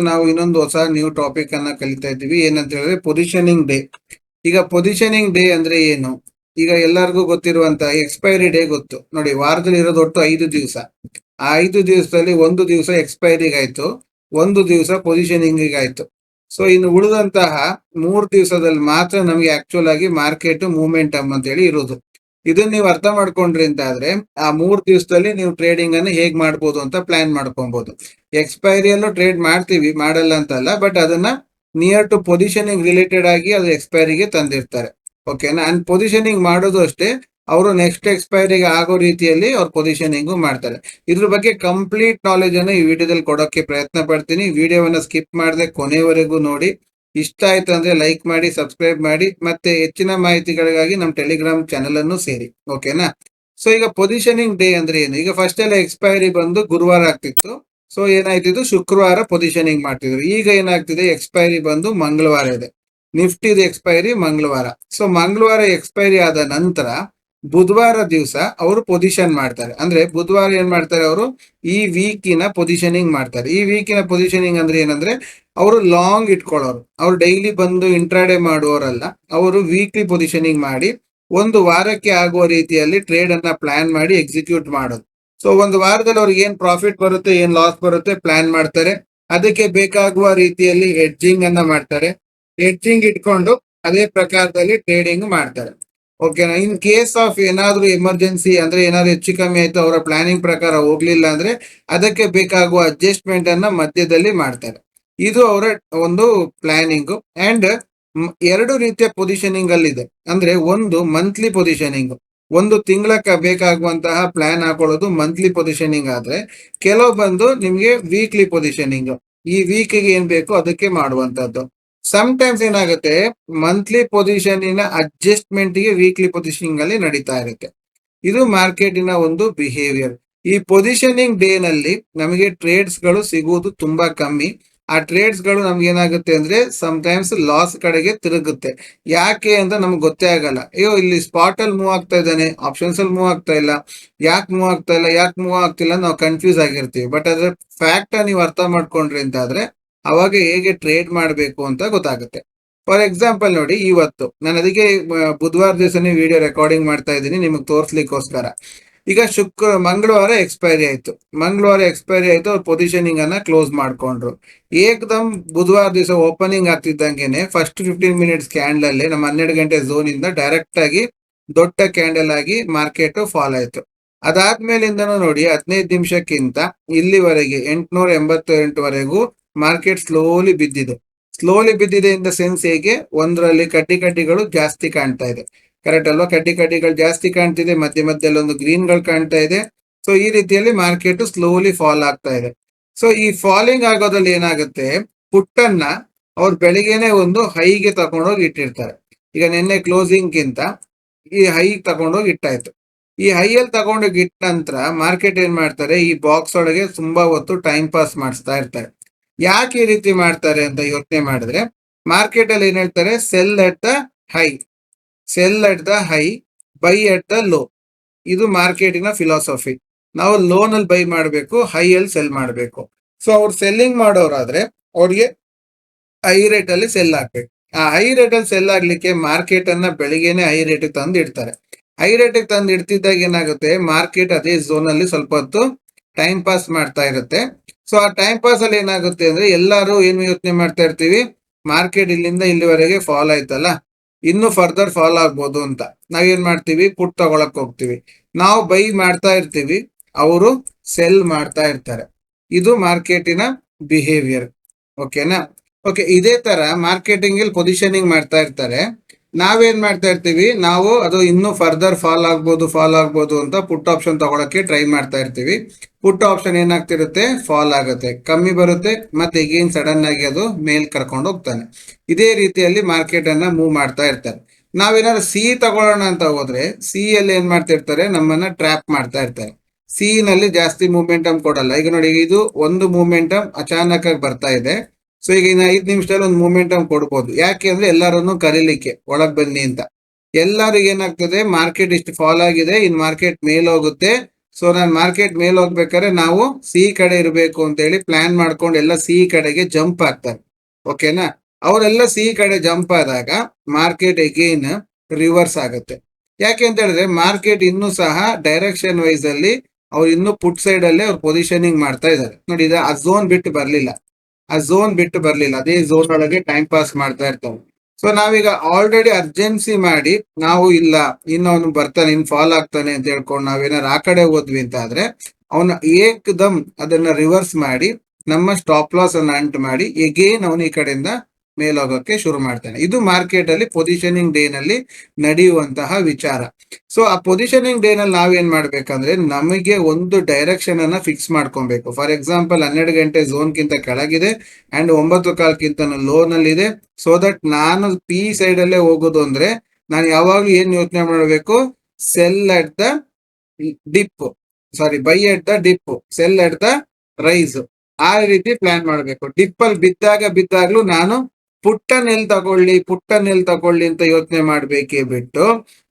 ನಾವು ಇನ್ನೊಂದು ಹೊಸ ನ್ಯೂ ಟಾಪಿಕ್ ಅನ್ನ ಕಲಿತಾ ಇದ್ದೀವಿ. ಏನಂತ ಹೇಳಿದ್ರೆ ಪೊಸಿಷನಿಂಗ್ ಡೇ ಈಗ ಪೊಸಿಷನಿಂಗ್ ಡೇ ಅಂದ್ರೆ ಏನು? ಈಗ ಎಲ್ಲರಿಗೂ ಗೊತ್ತಿರುವಂತ ಎಕ್ಸ್ಪೈರಿ ಡೇ ಗೊತ್ತು. ನೋಡಿ, ವಾರದಲ್ಲಿ ಇರೋದು ಒಟ್ಟು ಐದು ದಿವಸ. ಆ ಐದು ದಿವಸದಲ್ಲಿ ಒಂದು ದಿವಸ ಎಕ್ಸ್ಪೈರಿಗೆ ಆಯ್ತು. ಒಂದು ದಿವಸ ಪೊಸಿಷನಿಂಗ್ ಆಯ್ತು. ಸೊ ಇನ್ನು ಉಳಿದಂತಹ ಮೂರು ದಿವಸದಲ್ಲಿ ಮಾತ್ರ ನಮಗೆ ಆಕ್ಚುಲ್ ಆಗಿ ಮಾರ್ಕೆಟ್ ಮೂಮೆಂಟಮ್ ಅಂತ ಹೇಳಿ ಇರೋದು. ಇದನ್ನ ನೀವು ಅರ್ಥ ಮಾಡ್ಕೊಂಡ್ರಿ ಅಂತ ಆದ್ರೆ ಆ ಮೂರ್ ದಿವಸದಲ್ಲಿ ನೀವು ಟ್ರೇಡಿಂಗ್ ಅನ್ನು ಹೇಗ್ ಮಾಡ್ಬೋದು ಅಂತ ಪ್ಲಾನ್ ಮಾಡ್ಕೊಬಹುದು ಎಕ್ಸ್ಪೈರಿಯಲ್ಲೂ ಟ್ರೇಡ್ ಮಾಡ್ತೀವಿ, ಮಾಡಲ್ಲ ಅಂತಲ್ಲ ಬಟ್ ಅದನ್ನ ನಿಯರ್ ಟು ಪೊಸಿಷನಿಂಗ್ ರಿಲೇಟೆಡ್ ಆಗಿ ಅದು ಎಕ್ಸ್ಪೈರಿಗೆ ತಂದಿರ್ತಾರೆ. ಓಕೆನಾ ಅಂಡ್ ಪೊಸಿಷನಿಂಗ್ ಮಾಡೋದು ಅಷ್ಟೇ, ಅವರು ನೆಕ್ಸ್ಟ್ ಎಕ್ಸ್ಪೈರಿಗೆ ಆಗೋ ರೀತಿಯಲ್ಲಿ ಅವ್ರ ಪೊಸಿಷನಿಂಗು ಮಾಡ್ತಾರೆ. ಇದ್ರ ಬಗ್ಗೆ ಕಂಪ್ಲೀಟ್ ನಾಲೆಜ್ ಅನ್ನು ಈ ವಿಡಿಯೋದಲ್ಲಿ ಕೊಡೋಕೆ ಪ್ರಯತ್ನ ಪಡ್ತೀನಿ. ವಿಡಿಯೋವನ್ನ ಸ್ಕಿಪ್ ಮಾಡದೆ ಕೊನೆವರೆಗೂ ನೋಡಿ. ಇಷ್ಟ ಆಯ್ತು ಅಂದ್ರೆ ಲೈಕ್ ಮಾಡಿ ಸಬ್ಸ್ಕ್ರೈಬ್ ಮಾಡಿ, ಮತ್ತೆ ಹೆಚ್ಚಿನ ಮಾಹಿತಿಗಳಿಗಾಗಿ ನಮ್ಮ ಟೆಲಿಗ್ರಾಮ್ ಚಾನೆಲ್ ಅನ್ನು ಸೇರಿ ಓಕೆನಾ ಸೊ ಈಗ ಪೊಸಿಷನಿಂಗ್ ಡೇ ಅಂದ್ರೆ ಏನು? ಈಗ ಫಸ್ಟ್ ಎಲ್ಲ ಎಕ್ಸ್ಪೈರಿ ಬಂದು ಗುರುವಾರ ಆಗ್ತಿತ್ತು. ಸೊ ಏನಾಯ್ತಿದ್ದು ಶುಕ್ರವಾರ ಪೊಸಿಷನಿಂಗ್ ಮಾಡ್ತಿದ್ರು. ಈಗ ಏನಾಗ್ತಿದೆ? ಎಕ್ಸ್ಪೈರಿ ಬಂದು ಮಂಗಳವಾರ ಇದೆ. ನಿಫ್ಟಿದು ಎಕ್ಸ್ಪೈರಿ ಮಂಗಳವಾರ. ಸೊ ಮಂಗಳವಾರ ಎಕ್ಸ್ಪೈರಿ ಆದ ನಂತರ ಬುಧವಾರ ದಿವಸ ಅವರು ಪೊಸಿಷನ್ ಮಾಡ್ತಾರೆ. ಅಂದ್ರೆ ಬುಧವಾರ ಏನ್ ಮಾಡ್ತಾರೆ ಅವರು? ಈ ವೀಕಿನ ಪೊಸಿಷನಿಂಗ್ ಮಾಡ್ತಾರೆ. ಈ ವೀಕಿನ ಪೊಸಿಷನಿಂಗ್ ಅಂದ್ರೆ ಏನಂದ್ರೆ ಅವರು ಲಾಂಗ್ ಇಟ್ಕೊಳ್ಳೋರು. ಅವ್ರು ಡೈಲಿ ಬಂದು ಇಂಟ್ರಾಡೇ ಮಾಡುವವರಲ್ಲ. ಅವರು ವೀಕ್ಲಿ ಪೊಸಿಷನಿಂಗ್ ಮಾಡಿ ಒಂದು ವಾರಕ್ಕೆ ಆಗುವ ರೀತಿಯಲ್ಲಿ ಟ್ರೇಡ್ ಅನ್ನ ಪ್ಲಾನ್ ಮಾಡಿ ಎಕ್ಸಿಕ್ಯೂಟ್ ಮಾಡೋದು. ಸೊ ಒಂದು ವಾರದಲ್ಲಿ ಅವ್ರಿಗೆ ಏನ್ ಪ್ರಾಫಿಟ್ ಬರುತ್ತೆ, ಏನ್ ಲಾಸ್ ಬರುತ್ತೆ ಪ್ಲಾನ್ ಮಾಡ್ತಾರೆ. ಅದಕ್ಕೆ ಬೇಕಾಗುವ ರೀತಿಯಲ್ಲಿ ಹೆಡ್ಜಿಂಗ್ ಅನ್ನ ಮಾಡ್ತಾರೆ. ಹೆಡ್ಜಿಂಗ್ ಇಟ್ಕೊಂಡು ಅದೇ ಪ್ರಕಾರದಲ್ಲಿ ಟ್ರೇಡಿಂಗ್ ಮಾಡ್ತಾರೆ. ಓಕೆನಾ ಇನ್ ಕೇಸ್ ಆಫ್ ಏನಾದ್ರೂ ಎಮರ್ಜೆನ್ಸಿ ಅಂದ್ರೆ ಏನಾದ್ರು ಹೆಚ್ಚು ಕಮ್ಮಿ ಆಯ್ತು, ಅವರ ಪ್ಲಾನಿಂಗ್ ಪ್ರಕಾರ ಹೋಗ್ಲಿಲ್ಲ ಅಂದ್ರೆ ಅದಕ್ಕೆ ಬೇಕಾಗುವ ಅಡ್ಜಸ್ಟ್ಮೆಂಟ್ ಅನ್ನ ಮಧ್ಯದಲ್ಲಿ ಮಾಡ್ತಾರೆ. ಇದು ಅವರ ಒಂದು ಪ್ಲಾನಿಂಗ್ ಅಂಡ್ ಎರಡು ರೀತಿಯ ಪೊಸಿಷನಿಂಗ್ ಅಲ್ಲಿ ಇದೆ ಅಂದ್ರೆ ಒಂದು ಮಂತ್ಲಿ ಪೊಸಿಷನಿಂಗ್ ಒಂದು ತಿಂಗಳಕ್ಕೆ ಬೇಕಾಗುವಂತಹ ಪ್ಲಾನ್ ಹಾಕೊಳ್ಳೋದು ಮಂತ್ಲಿ ಪೊಸಿಷನಿಂಗ್ ಆದ್ರೆ, ಕೆಲವು ಬಂದು ನಿಮ್ಗೆ ವೀಕ್ಲಿ ಪೊಸಿಷನಿಂಗ್ ಈ ವೀಕಿಗೆ ಏನ್ ಬೇಕು ಅದಕ್ಕೆ ಮಾಡುವಂತದ್ದು ಸಮ್ ಟೈಮ್ಸ್ ಏನಾಗುತ್ತೆ ಮಂತ್ಲಿ ಪೊಸಿಷನಿನ ಅಡ್ಜಸ್ಟ್ಮೆಂಟ್ಗೆ ವೀಕ್ಲಿ ಪೊಸಿಷನಿಂಗ್ ಅಲ್ಲಿ ನಡೀತಾ ಇರುತ್ತೆ. ಇದು ಮಾರ್ಕೆಟಿನ ಒಂದು ಬಿಹೇವಿಯರ್ ಈ ಪೊಸಿಷನಿಂಗ್ ಡೇ ನಲ್ಲಿ ನಮಗೆ ಟ್ರೇಡ್ಸ್ಗಳು ಸಿಗುವುದು ತುಂಬಾ ಕಮ್ಮಿ. ಆ ಟ್ರೇಡ್ಸ್ಗಳು ನಮ್ಗೆ ಏನಾಗುತ್ತೆ ಅಂದ್ರೆ ಸಮ್ ಟೈಮ್ಸ್ ಲಾಸ್ ಕಡೆಗೆ ತಿರುಗುತ್ತೆ. ಯಾಕೆ ಅಂತ ನಮ್ಗೆ ಗೊತ್ತೇ ಆಗಲ್ಲ. ಅಯ್ಯೋ, ಇಲ್ಲಿ ಸ್ಪಾಟ್ ಅಲ್ಲಿ ಮೂವ್ ಆಗ್ತಾ ಇದ್ದಾನೆ ಆಪ್ಷನ್ಸ್ ಅಲ್ಲಿ ಮೂವ್ ಆಗ್ತಾ ಇಲ್ಲ, ಯಾಕೆ ಮೂವ್ ಆಗ್ತಾ ಇಲ್ಲ, ಯಾಕೆ ಮೂವ್ ಆಗ್ತಿಲ್ಲ ನಾವು ಕನ್ಫ್ಯೂಸ್ ಆಗಿರ್ತೀವಿ. ಬಟ್ ಅದ್ರ ಫ್ಯಾಕ್ಟ್ ನೀವು ಅರ್ಥ ಮಾಡ್ಕೊಂಡ್ರಿ ಅಂತ ಆದ್ರೆ ಅವಾಗ ಹೇಗೆ ಟ್ರೇಡ್ ಮಾಡಬೇಕು ಅಂತ ಗೊತ್ತಾಗುತ್ತೆ. ಫಾರ್ ಎಕ್ಸಾಂಪಲ್ ನೋಡಿ, ಇವತ್ತು ನಾನು ಅದಕ್ಕೆ ಬುಧವಾರ ದಿವಸನೇ ವಿಡಿಯೋ ರೆಕಾರ್ಡಿಂಗ್ ಮಾಡ್ತಾ ಇದ್ದೀನಿ, ನಿಮಗೆ ತೋರಿಸ್ಲಿಕ್ಕೋಸ್ಕರ. ಈಗ ಶುಕ್ರ, ಮಂಗಳವಾರ ಎಕ್ಸ್ಪೈರಿ ಆಯ್ತು. ಮಂಗಳವಾರ ಎಕ್ಸ್ಪೈರಿ ಆಯ್ತು, ಅವ್ರ ಪೊಸಿಷನಿಂಗ್ ಅನ್ನ ಕ್ಲೋಸ್ ಮಾಡ್ಕೊಂಡ್ರು. ಏಕದಮ್ ಬುಧವಾರ ದಿವಸ ಓಪನಿಂಗ್ ಆಗ್ತಿದ್ದಂಗೆ ಫಸ್ಟ್ ಫಿಫ್ಟೀನ್ ಮಿನಿಟ್ಸ್ ಕ್ಯಾಂಡಲ್ ಅಲ್ಲಿ, ನಮ್ಮ ಹನ್ನೆರಡು ಗಂಟೆ ಝೋನ್ ಇಂದ ಡೈರೆಕ್ಟ್ ಆಗಿ ದೊಡ್ಡ ಕ್ಯಾಂಡಲ್ ಆಗಿ ಮಾರ್ಕೆಟ್ ಫಾಲ್ ಆಯ್ತು. ಅದಾದ್ಮೇಲಿಂದನೂ ನೋಡಿ, ಹದಿನೈದು ನಿಮಿಷಕ್ಕಿಂತ ಇಲ್ಲಿವರೆಗೆ, ಎಂಟುನೂರ ಎಂಬತ್ತು ಎಂಟುವರೆಗೂ ಮಾರ್ಕೆಟ್ ಸ್ಲೋಲಿ ಬಿದ್ದಿದೆ. ಸ್ಲೋಲಿ ಬಿದ್ದಿದೆ ಇನ್ ಸೆನ್ಸ್ ಹೇಗೆ? ಒಂದರಲ್ಲಿ ಕಡ್ಡಿ ಕಡ್ಡಿಗಳು ಜಾಸ್ತಿ ಕಾಣ್ತಾ ಇದೆ. ಕರೆಕ್ಟ್ ಅಲ್ವಾ? ಕಡ್ಡಿ ಕಡ್ಡಿಗಳು ಜಾಸ್ತಿ ಕಾಣ್ತಿದೆ ಮಧ್ಯ ಮಧ್ಯದಲ್ಲಿ ಒಂದು ಗ್ರೀನ್ಗಳು ಕಾಣ್ತಾ ಇದೆ. ಸೊ ಈ ರೀತಿಯಲ್ಲಿ ಮಾರ್ಕೆಟ್ ಸ್ಲೋಲಿ ಫಾಲ್ ಆಗ್ತಾ ಇದೆ. ಸೊ ಈ ಫಾಲಿಂಗ್ ಆಗೋದ್ರಲ್ಲಿ ಏನಾಗುತ್ತೆ? ಪುಟ್ಟನ್ನ ಅವ್ರು ಬೆಳಿಗ್ಗೆನೆ ಒಂದು ಹೈಗೆ ತಗೊಂಡೋಗಿ ಇಟ್ಟಿರ್ತಾರೆ. ಈಗ ನಿನ್ನೆ ಕ್ಲೋಸಿಂಗ್ ಗಿಂತ ಈ ಹೈ ತಗೊಂಡೋಗಿ ಇಟ್ಟಾಯ್ತು. ಈ ಹೈಯಲ್ಲಿ ತಗೊಂಡೋಗಿ ಇಟ್ಟ ನಂತರ ಮಾರ್ಕೆಟ್ ಏನ್ ಮಾಡ್ತಾರೆ? ಈ ಬಾಕ್ಸ್ ಒಳಗೆ ತುಂಬಾ ಹೊತ್ತು ಟೈಮ್ ಪಾಸ್ ಮಾಡಿಸ್ತಾ ಇರ್ತಾರೆ. ಯಾಕೆ ಈ ರೀತಿ ಮಾಡ್ತಾರೆ ಅಂತ ಯೋಚನೆ ಮಾಡಿದ್ರೆ ಮಾರ್ಕೆಟ್ ಅಲ್ಲಿ ಏನ್ ಹೇಳ್ತಾರೆ? Sell at the high sell at the high buy at the low ಇದು ಮಾರ್ಕೆಟಿನ ಫಿಲಾಸಫಿ ನಾವು ಲೋನ್ ಅಲ್ಲಿ ಬೈ ಮಾಡಬೇಕು ಹೈ ಅಲ್ಲಿ ಸೆಲ್ ಮಾಡಬೇಕು. ಸೊ ಅವ್ರು ಸೆಲ್ಲಿಂಗ್ ಮಾಡೋರಾದ್ರೆ ಅವ್ರಿಗೆ ಹೈ ರೇಟ್ ಅಲ್ಲಿ ಸೆಲ್ ಆಗ್ಬೇಕು. ಆ ಹೈ ರೇಟ್ ಅಲ್ಲಿ ಸೆಲ್ ಆಗ್ಲಿಕ್ಕೆ ಮಾರ್ಕೆಟ್ ಅನ್ನ ಬೆಳಿಗ್ಗೆನೆ ಹೈ ರೇಟ್ ತಂದು ಇಡ್ತಾರೆ. ಹೈ ರೇಟ್ ತಂದು ಇಡ್ತಿದ್ದಾಗ ಏನಾಗುತ್ತೆ? ಮಾರ್ಕೆಟ್ ಅದೇ ಝೋನ್ ಅಲ್ಲಿ ಸ್ವಲ್ಪ ಹೊತ್ತು ಟೈಮ್ ಪಾಸ್ ಮಾಡ್ತಾ ಇರುತ್ತೆ. ಸೊ ಆ ಟೈಮ್ ಪಾಸ್ ಅಲ್ಲಿ ಏನಾಗುತ್ತೆ ಅಂದ್ರೆ ಎಲ್ಲರೂ ಏನು ಯೋಚನೆ ಮಾಡ್ತಾ ಇರ್ತೀವಿ? ಮಾರ್ಕೆಟ್ ಇಲ್ಲಿಂದ ಇಲ್ಲಿವರೆಗೆ ಫಾಲ್ ಆಯ್ತಲ್ಲ? ಇನ್ನು ಫರ್ದರ್ ಫಾಲ್ ಆಗ್ಬೋದು ಅಂತ. ನಾವೇನ್ ಮಾಡ್ತೀವಿ? ಪುಟ್ ತಗೊಳಕ್ ಹೋಗ್ತೀವಿ. ನಾವು ಬೈ ಮಾಡ್ತಾ ಇರ್ತೀವಿ. ಅವರು ಸೆಲ್ ಮಾಡ್ತಾ ಇರ್ತಾರೆ. ಇದು ಮಾರ್ಕೆಟಿನ ಬಿಹೇವಿಯರ್ ಓಕೆನಾ ಓಕೆ ಇದೇ ತರ ಮಾರ್ಕೆಟಿಂಗ್ ಅಲ್ಲಿ ಪೊಸಿಷನಿಂಗ್ ಮಾಡ್ತಾ ಇರ್ತಾರೆ. ನಾವೇನ್ ಮಾಡ್ತಾ ಇರ್ತೀವಿ, ನಾವು ಅದು ಇನ್ನೂ ಫರ್ದರ್ ಫಾಲ್ ಆಗ್ಬೋದು ಫಾಲ್ ಆಗ್ಬೋದು ಅಂತ ಪುಟ್ ಆಪ್ಷನ್ ತಗೊಳಕ್ಕೆ ಟ್ರೈ ಮಾಡ್ತಾ ಇರ್ತೀವಿ. ಪುಟ್ ಆಪ್ಷನ್ ಏನಾಗ್ತಿರುತ್ತೆ ಫಾಲ್ ಆಗುತ್ತೆ. ಕಮ್ಮಿ ಬರುತ್ತೆ, ಮತ್ತೆ ಈಗೇನ್ ಸಡನ್ ಆಗಿ ಅದು ಮೇಲ್ ಕರ್ಕೊಂಡು ಹೋಗ್ತಾನೆ. ಇದೇ ರೀತಿಯಲ್ಲಿ ಮಾರ್ಕೆಟ್ ಅನ್ನ ಮೂವ್ ಮಾಡ್ತಾ ಇರ್ತಾರೆ. ನಾವೇನಾದ್ರು ಸಿ ತಗೊಳ್ಳೋಣ ಅಂತ ಹೋದ್ರೆ ಸಿ ಅಲ್ಲಿ ಏನ್ ಮಾಡ್ತಿರ್ತಾರೆ, ನಮ್ಮನ್ನ ಟ್ರ್ಯಾಪ್ ಮಾಡ್ತಾ ಇರ್ತಾರೆ. ಸಿ ನಲ್ಲಿ ಜಾಸ್ತಿ ಮೂಮೆಂಟಮ್ ಕೊಡಲ್ಲ. ಈಗ ನೋಡಿ, ಇದು ಒಂದು ಮೂಮೆಂಟಮ್ ಅಚಾನಕ್ ಆಗಿ ಬರ್ತಾ ಇದೆ. ಸೊ ಈಗ ಇನ್ನು ಐದು ನಿಮಿಷದಲ್ಲಿ ಒಂದು ಮೂಮೆಂಟಮ್ ಕೊಡ್ಬೋದು. ಯಾಕೆ ಅಂದ್ರೆ ಎಲ್ಲರನ್ನು ಕರೀಲಿಕ್ಕೆ, ಒಳಗ್ ಬನ್ನಿ ಅಂತ. ಎಲ್ಲರಿಗೂ ಏನಾಗ್ತದೆ? ಮಾರ್ಕೆಟ್ ಇಷ್ಟು ಫಾಲ್ ಆಗಿದೆ, ಇನ್ ಮಾರ್ಕೆಟ್ ಮೇಲ್ ಹೋಗುತ್ತೆ. ಸೊ ನಾನು ಮಾರ್ಕೆಟ್ ಮೇಲ್ ಹೋಗ್ಬೇಕಾದ್ರೆ ನಾವು ಸಿ ಕಡೆ ಇರಬೇಕು ಅಂತ ಹೇಳಿ ಪ್ಲಾನ್ ಮಾಡ್ಕೊಂಡು ಎಲ್ಲ ಸಿ ಕಡೆಗೆ ಜಂಪ್ ಆಗ್ತಾರೆ. ಓಕೆನಾ ಅವರೆಲ್ಲ ಸಿ ಕಡೆ ಜಂಪ್ ಆದಾಗ ಮಾರ್ಕೆಟ್ ಎಗೇನ್ ರಿವರ್ಸ್ ಆಗುತ್ತೆ. ಯಾಕೆ ಅಂತ ಹೇಳಿದ್ರೆ ಮಾರ್ಕೆಟ್ ಇನ್ನೂ ಸಹ ಡೈರೆಕ್ಷನ್ ವೈಸ್ ಅಲ್ಲಿ ಅವ್ರು ಇನ್ನೂ ಪುಟ್ ಸೈಡ್ ಅಲ್ಲಿ ಅವ್ರು ಪೊಸಿಷನಿಂಗ್ ಮಾಡ್ತಾ ಇದ್ದಾರೆ. ನೋಡಿ ಆ ಝೋನ್ ಬಿಟ್ಟು ಬರ್ಲಿಲ್ಲ. ಆ ಝೋನ್ ಬಿಟ್ಟು ಬರ್ಲಿಲ್ಲ. ಅದೇ ಝೋನ್ ಒಳಗೆ ಟೈಮ್ ಪಾಸ್ ಮಾಡ್ತಾ ಇರ್ತಾವೆ ಸೊ ನಾವೀಗ ಆಲ್ರೆಡಿ ಅರ್ಜೆನ್ಸಿ ಮಾಡಿ, ನಾವು ಇಲ್ಲ, ಇನ್ನವನು ಬರ್ತಾನೆ, ಇನ್ ಫಾಲ್ ಆಗ್ತಾನೆ ಅಂತ ಹೇಳ್ಕೊಂಡು ನಾವೇನಾರು ಆ ಕಡೆ ಹೋದ್ವಿ ಅಂತ ಆದ್ರೆ, ಅವನ ಏಕದಮ್ ಅದನ್ನ ರಿವರ್ಸ್ ಮಾಡಿ, ನಮ್ಮ ಸ್ಟಾಪ್ ಲಾಸ್ ಅನ್ನ ಅಂಟ್ ಮಾಡಿ ಎಗೇನ್ ಅವನು ಈ ಕಡೆಯಿಂದ ಮೇಲೋಗಕ್ಕೆ ಶುರು ಮಾಡ್ತಾನೆ. ಇದು ಮಾರ್ಕೆಟ್ ಅಲ್ಲಿ ಪೊಸಿಷನಿಂಗ್ ಡೇ ನಲ್ಲಿ ನಡೆಯುವಂತಹ ವಿಚಾರ. ಸೊ ಆ ಪೊಸಿಷನಿಂಗ್ ಡೇ ನಲ್ಲಿ ನಾವೇನ್ ಮಾಡ್ಬೇಕಂದ್ರೆ ನಮಗೆ ಒಂದು ಡೈರೆಕ್ಷನ್ ಅನ್ನ ಫಿಕ್ಸ್ ಮಾಡ್ಕೊಬೇಕು. ಫಾರ್ ಎಕ್ಸಾಂಪಲ್ ಹನ್ನೆರಡು ಗಂಟೆ ಝೋನ್ ಕಿಂತ ಕೆಳಗಿದೆ ಅಂಡ್ ಒಂಬತ್ತು ಕಾಲ್ಕಿಂತ ಲೋ ನಲ್ಲಿ ಇದೆ ಸೊ ದಟ್ ನಾನು ಪಿ ಸೈಡ್ ಅಲ್ಲೇ ಹೋಗೋದು ಅಂದ್ರೆ ನಾನು ಯಾವಾಗ್ಲೂ ಏನ್ ಯೋಚನೆ ಮಾಡಬೇಕು? Sell at the dip sorry buy at the dip sell at the rise ಆ ರೀತಿ ಪ್ಲಾನ್ ಮಾಡಬೇಕು. ಡಿಪ್ ಅಲ್ಲಿ ಬಿದ್ದಾಗ ಬಿದ್ದಾಗ್ಲೂ ನಾನು ಪುಟ್ಟನ್ ನೆಲ್ ತಗೊಳ್ಳಿ ಪುಟ್ಟ ನೆಲ್ ತಗೊಳ್ಳಿ ಅಂತ ಯೋಚನೆ ಮಾಡ್ಬೇಕೇ ಬಿಟ್ಟು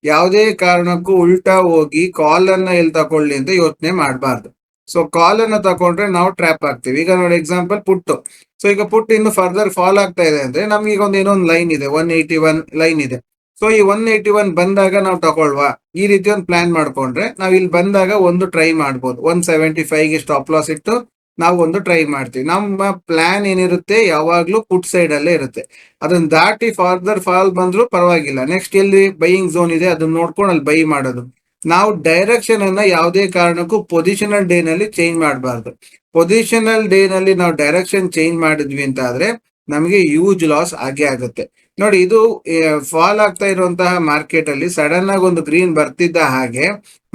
ಯಾವುದೇ ಕಾರಣಕ್ಕೂ ಉಲ್ಟಾ ಹೋಗಿ ಕಾಲ್ ಅನ್ನ ಎಲ್ ತಗೊಳ್ಳಿ ಅಂತ ಯೋಚನೆ ಮಾಡಬಾರ್ದು. ಸೊ ಕಾಲ್ ಅನ್ನ ತಗೊಂಡ್ರೆ ನಾವು ಟ್ರ್ಯಾಪ್ ಆಗ್ತೀವಿ. ಈಗ ನೋಡಿ ಎಕ್ಸಾಂಪಲ್ ಪುಟ್ಟು. ಸೊ ಈಗ ಪುಟ್ಟು ಇನ್ನು ಫರ್ದರ್ ಫಾಲ್ ಆಗ್ತಾ ಇದೆ ಅಂದ್ರೆ ನಮ್ಗೆ ಈಗ ಒಂದು ಏನೋ ಒಂದು ಲೈನ್ ಇದೆ ಒನ್ ಏಯ್ಟಿ ಒನ್ ಲೈನ್ ಇದೆ. ಸೊ ಈ ಒನ್ ಏಯ್ಟಿ ಒನ್ ಬಂದಾಗ ನಾವು ತಗೊಳ್ವಾ? ಈ ರೀತಿ ಒಂದು ಪ್ಲಾನ್ ಮಾಡ್ಕೊಂಡ್ರೆ ನಾವ್ ಇಲ್ಲಿ ಬಂದಾಗ ಒಂದು ಟ್ರೈ ಮಾಡ್ಬೋದು. ಒನ್ ಸೆವೆಂಟಿ ಫೈವ್ಗೆ ಸ್ಟಾಪ್ ಲಾಸ್ ಇಟ್ಟು ನಾವು ಒಂದು ಟ್ರೈ ಮಾಡ್ತೀವಿ. ನಮ್ಮ ಪ್ಲಾನ್ ಏನಿರುತ್ತೆ ಯಾವಾಗ್ಲೂ ಪುಟ್ ಸೈಡ್ ಅಲ್ಲೇ ಇರುತ್ತೆ. ಅದನ್ನ ದಾಟಿ ಫಾರ್ದರ್ ಫಾಲ್ ಬಂದ್ರು ಪರವಾಗಿಲ್ಲ. ನೆಕ್ಸ್ಟ್ ಎಲ್ಲಿ ಬೈಯಿಂಗ್ ಝೋನ್ ಇದೆ ಅದನ್ನ ನೋಡ್ಕೊಂಡು ಅಲ್ಲಿ ಬೈ ಮಾಡೋದು. ನಾವು ಡೈರೆಕ್ಷನ್ ಅನ್ನ ಯಾವುದೇ ಕಾರಣಕ್ಕೂ ಪೊಸಿಷನಲ್ ಡೇ ನಲ್ಲಿ ಚೇಂಜ್ ಮಾಡಬಾರ್ದು. ಪೊಸಿಷನಲ್ ಡೇ ನಲ್ಲಿ ನಾವು ಡೈರೆಕ್ಷನ್ ಚೇಂಜ್ ಮಾಡಿದ್ವಿ ಅಂತ ಆದ್ರೆ ನಮಗೆ ಯೂಜ್ ಲಾಸ್ ಆಗೇ ಆಗುತ್ತೆ. ನೋಡಿ, ಇದು ಫಾಲ್ ಆಗ್ತಾ ಇರುವಂತಹ ಮಾರ್ಕೆಟ್ ಅಲ್ಲಿ ಸಡನ್ ಆಗಿ ಒಂದು ಗ್ರೀನ್ ಬರ್ತಿದ್ದ ಹಾಗೆ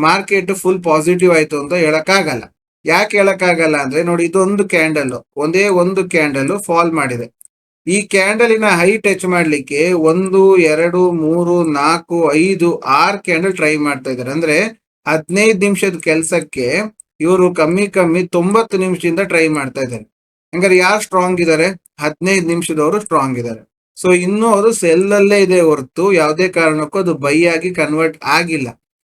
ಮಾರ್ಕೆಟ್ ಫುಲ್ ಪಾಸಿಟಿವ್ ಆಯ್ತು ಅಂತ ಹೇಳಕ್ಕಾಗಲ್ಲ. ಯಾಕೆ ಹೇಳಕ್ಕಾಗಲ್ಲ ಅಂದ್ರೆ ನೋಡಿ ಇದೊಂದು ಕ್ಯಾಂಡಲ್ ಒಂದೇ ಒಂದು ಕ್ಯಾಂಡಲ್ ಫಾಲ್ ಮಾಡಿದೆ. ಈ ಕ್ಯಾಂಡಲಿನ ಹೈ ಟಚ್ ಮಾಡ್ಲಿಕ್ಕೆ ಒಂದು, ಎರಡು, ಮೂರು, ನಾಲ್ಕು, ಐದು, ಆರು ಕ್ಯಾಂಡಲ್ ಟ್ರೈ ಮಾಡ್ತಾ ಇದ್ದಾರೆ. ಅಂದ್ರೆ ಹದಿನೈದು ನಿಮಿಷದ ಕೆಲಸಕ್ಕೆ ಇವರು ಕಮ್ಮಿ ಕಮ್ಮಿ ತೊಂಬತ್ತು ನಿಮಿಷದಿಂದ ಟ್ರೈ ಮಾಡ್ತಾ ಇದ್ದಾರೆ. ಹಂಗಾರೆ ಯಾರು ಸ್ಟ್ರಾಂಗ್ ಇದ್ದಾರೆ ಹದಿನೈದು ನಿಮಿಷದವರು ಸ್ಟ್ರಾಂಗ್ ಇದ್ದಾರೆ ಸೊ ಇನ್ನೂ ಅದು ಸೆಲ್ ಅಲ್ಲೇ ಇದೆ ಹೊರತು, ಯಾವುದೇ ಕಾರಣಕ್ಕೂ ಅದು ಬೈ ಆಗಿ ಕನ್ವರ್ಟ್ ಆಗಿಲ್ಲ.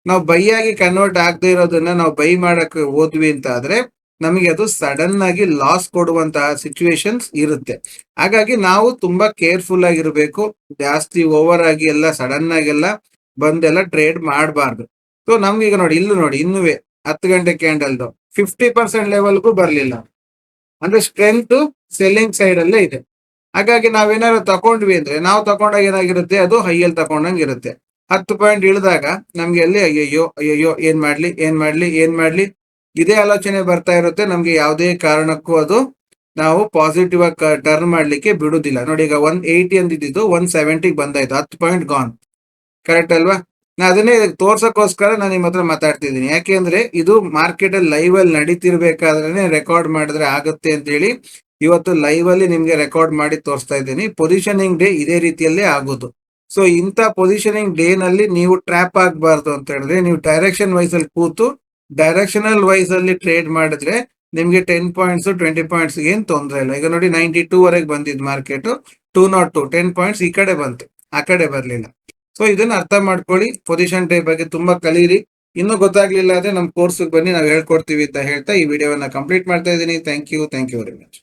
ನಾವು ಬೈ ಆಗಿ ಕನ್ವರ್ಟ್ ಆಗದೆ ಇರೋದನ್ನ ನಾವು ಬೈ ಮಾಡಕ್ಕೆ ಹೋದ್ವಿ ಅಂತ ಆದ್ರೆ ನಮಗೆ ಅದು ಸಡನ್ ಆಗಿ ಲಾಸ್ ಕೊಡುವಂತಹ ಸಿಚುವೇಶನ್ಸ್ ಇರುತ್ತೆ. ಹಾಗಾಗಿ ನಾವು ತುಂಬಾ ಕೇರ್ಫುಲ್ ಆಗಿರ್ಬೇಕು, ಜಾಸ್ತಿ ಓವರ್ ಆಗಿ ಎಲ್ಲ ಸಡನ್ ಆಗೆಲ್ಲ ಬಂದೆಲ್ಲ ಟ್ರೇಡ್ ಮಾಡಬಾರ್ದು. ಸೊ ನಮ್ಗೆ ಈಗ ನೋಡಿ, ಇಲ್ಲೂ ನೋಡಿ, ಇನ್ನುವೆ ಹತ್ತು ಗಂಟೆ ಕ್ಯಾಂಡಲ್ದು ಫಿಫ್ಟಿ ಪರ್ಸೆಂಟ್ ಲೆವೆಲ್ಗೂ ಬರಲಿಲ್ಲ. ಅಂದ್ರೆ ಸ್ಟ್ರೆಂತ್ ಸೆಲ್ಲಿಂಗ್ ಸೈಡ್ ಅಲ್ಲೇ ಇದೆ. ಹಾಗಾಗಿ ನಾವೇನಾದ್ರು ತಕೊಂಡ್ವಿ ಅಂದ್ರೆ, ನಾವು ತಗೊಂಡಾಗ ಏನಾಗಿರುತ್ತೆ, ಅದು ಹೈಯಲ್ಲಿ ತಕೊಂಡಂಗೆ ಇರುತ್ತೆ. ಹತ್ತು ಪಾಯಿಂಟ್ ಇಳಿದಾಗ ನಮ್ಗೆ ಅಲ್ಲಿ ಅಯ್ಯಯ್ಯೋ ಅಯ್ಯಯ್ಯೋ, ಏನ್ ಮಾಡ್ಲಿ ಏನ್ ಮಾಡ್ಲಿ ಏನ್ ಮಾಡ್ಲಿ? ಇದೇ ಆಲೋಚನೆ ಬರ್ತಾ ಇರುತ್ತೆ. ನಮ್ಗೆ ಯಾವುದೇ ಕಾರಣಕ್ಕೂ ಅದು ನಾವು ಪಾಸಿಟಿವ್ ಆಗಿ ಟರ್ನ್ ಮಾಡ್ಲಿಕ್ಕೆ ಬಿಡುದಿಲ್ಲ. ನೋಡಿ, ಈಗ ಒನ್ ಏಯ್ಟಿ ಅಂದಿದ್ದು ಒನ್ ಸೆವೆಂಟಿಗೆ ಬಂದಾಯ್ತು ಹತ್ತು ಪಾಯಿಂಟ್ ಗಾನ್ ಕರೆಕ್ಟ್ ಅಲ್ವಾ? ನಾ ಅದನ್ನೇ ತೋರ್ಸಕ್ಕೋಸ್ಕರ ನಾನು ನಿಮ್ಮ ಹತ್ರ ಮಾತಾಡ್ತಿದ್ದೀನಿ. ಯಾಕೆಂದ್ರೆ ಇದು ಮಾರ್ಕೆಟ್ ಅಲ್ಲಿ ಲೈವ್ ಅಲ್ಲಿ ನಡೀತಿರ್ಬೇಕಾದ್ರೆ ರೆಕಾರ್ಡ್ ಮಾಡಿದ್ರೆ ಆಗುತ್ತೆ ಅಂತ ಹೇಳಿ ಇವತ್ತು ಲೈವ್ ಅಲ್ಲಿ ನಿಮ್ಗೆ ರೆಕಾರ್ಡ್ ಮಾಡಿ ತೋರಿಸ್ತಾ ಇದ್ದೀನಿ. ಪೊಸಿಷನಿಂಗ್ ಡೇ ಇದೇ ರೀತಿಯಲ್ಲೇ ಆಗೋದು. ಸೊ ಇಂಥ ಪೊಸಿಷನಿಂಗ್ ಡೇ ನಲ್ಲಿ ನೀವು ಟ್ರ್ಯಾಪ್ ಆಗಬಾರ್ದು ಅಂತ ಹೇಳಿದ್ರೆ, ನೀವು ಡೈರೆಕ್ಷನ್ ವೈಸ್ ಅಲ್ಲಿ ಕೂತು ಡೈರೆಕ್ಷನಲ್ ವೈಸ್ ಅಲ್ಲಿ ಟ್ರೇಡ್ ಮಾಡಿದ್ರೆ ನಿಮ್ಗೆ ಟೆನ್ ಪಾಯಿಂಟ್ಸ್ ಟ್ವೆಂಟಿ ಪಾಯಿಂಟ್ಸ್ ಏನ್ ತೊಂದರೆ ಇಲ್ಲ. ಈಗ ನೋಡಿ ನೈಂಟಿ ಟೂ ವರೆಗೆ ಬಂದಿದ್ market two not to ten points ಈ ಕಡೆ ಬಂತು, ಆ ಕಡೆ ಬರ್ಲಿಲ್ಲ. ಸೊ ಇದನ್ನ ಅರ್ಥ ಮಾಡ್ಕೊಳ್ಳಿ ಪೊಸಿಷನ್ ಡೇ ಬಗ್ಗೆ ತುಂಬಾ ಕಲೀರಿ. ಇನ್ನೂ ಗೊತ್ತಾಗ್ಲಿಲ್ಲ ಅಂದ್ರೆ ನಮ್ಮ ಕೋರ್ಸ್ ಬನ್ನಿ, ನಾವು ಹೇಳ್ಕೊಡ್ತೀವಿ ಅಂತ ಹೇಳ್ತಾ ಈ ವಿಡಿಯೋವನ್ನ ಕಂಪ್ಲೀಟ್ ಮಾಡ್ತಾ ಇದ್ದೀನಿ. Thank you thank you very much